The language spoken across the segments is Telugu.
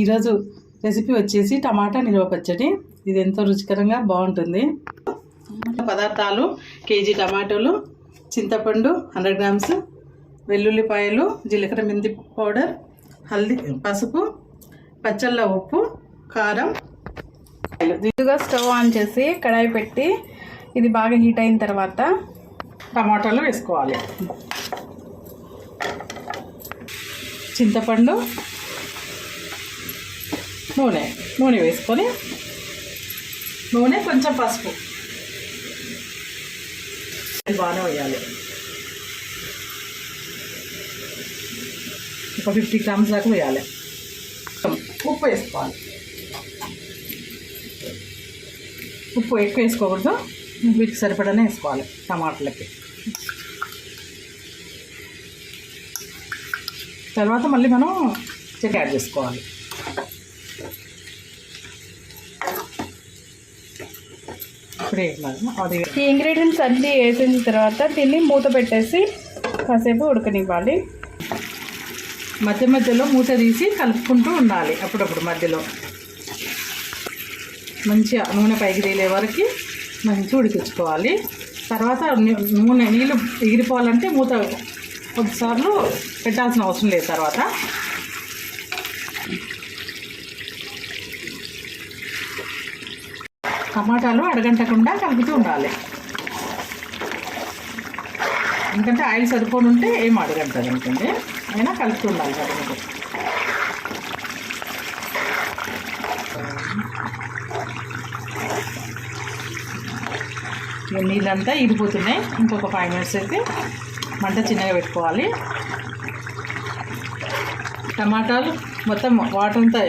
ఈరోజు రెసిపీ వచ్చేసి టమాటా నిల్వ పచ్చడి. ఇది ఎంతో రుచికరంగా బాగుంటుంది. పదార్థాలు కేజీ టమాటోలు చింతపండు హండ్రెడ్ గ్రామ్స్ వెల్లుల్లిపాయలు జీలకర్ర మెంతి పౌడర్ హల్దీ పసుపు పచ్చళ్ళ ఉప్పు కారం. ముందుగా స్టవ్ ఆన్ చేసి కడాయి పెట్టి ఇది బాగా హీట్ అయిన తర్వాత టమాటాలు వేసుకోవాలి. చింతపండు నూనె. నూనె వేసుకొని నూనె కొంచెం పసుపు. బాగానే వేయాలి. ఒక ఫిఫ్టీ గ్రామ్స్ దాకా వేయాలి. ఉప్పు వేసుకోవాలి. ఉప్పు ఎక్కువ వేసుకోకూడదు. వీటికి సరిపడానే వేసుకోవాలి టమాటాలకి. తర్వాత మళ్ళీ మనం చెక్ యాడ్ చేసుకోవాలి. ఇప్పుడే అది. ఈ ఇంగ్రీడియంట్స్ అన్నీ వేసిన తర్వాత దీన్ని మూత పెట్టేసి కాసేపు ఉడకనివ్వాలి. మధ్య మధ్యలో మూత తీసి కలుపుకుంటూ ఉండాలి అప్పుడప్పుడు మధ్యలో. మంచిగా నూనె పైకి తేలే వరకు మంచిగా ఉడికించుకోవాలి. తర్వాత నూనె నీళ్ళు ఎగిరిపోవాలంటే మూత కొద్దిసార్లు పెట్టాల్సిన అవసరం లేదు తర్వాత. టమాటాలు అడగంటకుండా కలుపుతూ ఉండాలి. ఎందుకంటే ఆయిల్ సరిపోని ఉంటే ఏం అడగంటది అనుకోండి అయినా కలుపుతూ ఉండాలి కదండి నీళ్ళంతా ఇరిపోతున్నాయి ఇంకొక ఫైవ్ మినిట్స్ అయితే మంట చిన్నగా పెట్టుకోవాలి. టమాటాలు మొత్తం వాటర్ అంతా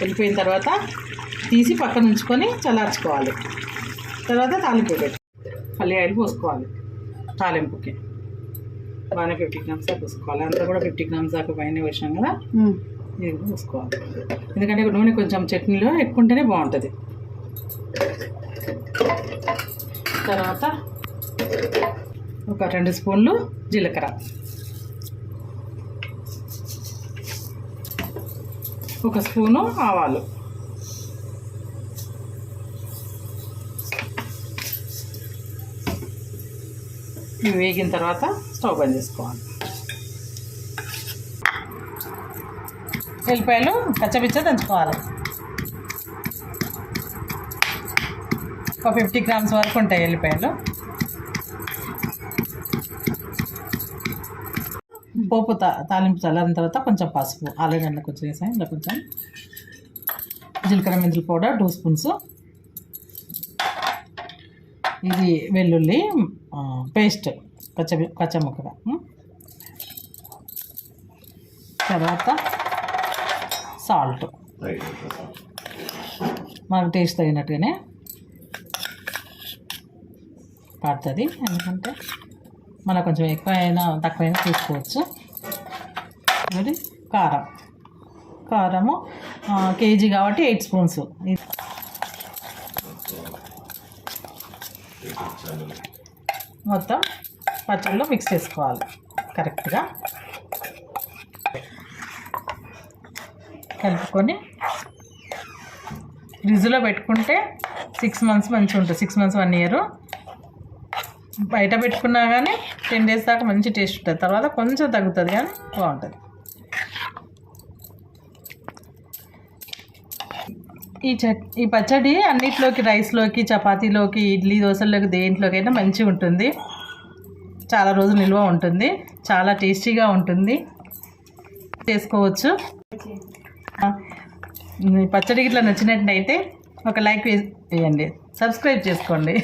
వెళ్ళిపోయిన తర్వాత తీసి పక్కన ఉంచుకొని చల్లార్చుకోవాలి. తర్వాత తాలింపు పెట్టు పల్లి ఆయిల్ పోసుకోవాలి. తాలింపుకి. బాగానే ఫిఫ్టీ గ్రామ్స్ దాకా పోసుకోవాలి. అంతా కూడా ఫిఫ్టీ గ్రామ్స్ దాకా పైన వేసాం కదా? ఇది పోసుకోవాలి. ఎందుకంటే నూనె కొంచెం చట్నీలో ఎక్కువ ఉంటేనే బాగుంటుంది. తర్వాత ఒక రెండు స్పూన్లు జీలకర్ర. ఒక స్పూను ఆవాలు. ఇవి వేగిన తర్వాత స్టవ్ బంద్ చేసుకోవాలి. ఎల్లిపాయలు కచ్చపిచ్చ దంచుకోవాలి. ఒక ఫిఫ్టీ గ్రామ్స్ వరకు ఉంటాయి ఎల్లిపాయలు. పోపు తా తాలింపు చల్లారిన తర్వాత కొంచెం పసుపు ఆల్రెడీ అందులో కొంచెం వేసాను ఇందులో కొంచెం జీలకర్ర మెంతుల పౌడర్ టూ స్పూన్స్. ఇది వెల్లుల్లి పేస్ట్ కచ్చ పచ్చముక్కగా తర్వాత సాల్ట్ మనకు టేస్ట్ తగినట్టుగానే పడుతుంది. ఎందుకంటే మనకు కొంచెం ఎక్కువ అయినా తీసుకోవచ్చు. మరి కారం. కారము కేజీ కాబట్టి ఎయిట్ స్పూన్స్. మొత్తం పచ్చళ్ళు మిక్స్ చేసుకోవాలి. కరెక్ట్గా కలుపుకొని ఫ్రిడ్జ్లో పెట్టుకుంటే సిక్స్ మంత్స్ మంచిగా ఉంటుంది. సిక్స్ మంత్స్ వన్ ఇయర్ బయట పెట్టుకున్నా కానీ టెన్ డేస్ దాకా మంచి టేస్ట్ ఉంటుంది. తర్వాత కొంచెం తగ్గుతుంది కానీ బాగుంటుంది. ఈ చట్ ఈ పచ్చడి అన్నిట్లోకి రైస్లోకి చపాతీలోకి ఇడ్లీ దోశల్లోకి దేంట్లోకైనా మంచిగా ఉంటుంది. చాలా రోజులు నిల్వ ఉంటుంది. చాలా టేస్టీగా ఉంటుంది. చేసుకోవచ్చు. ఈ పచ్చడి ఇట్లా నచ్చినట్టయితే ఒక లైక్ వేయండి. సబ్స్క్రైబ్ చేసుకోండి.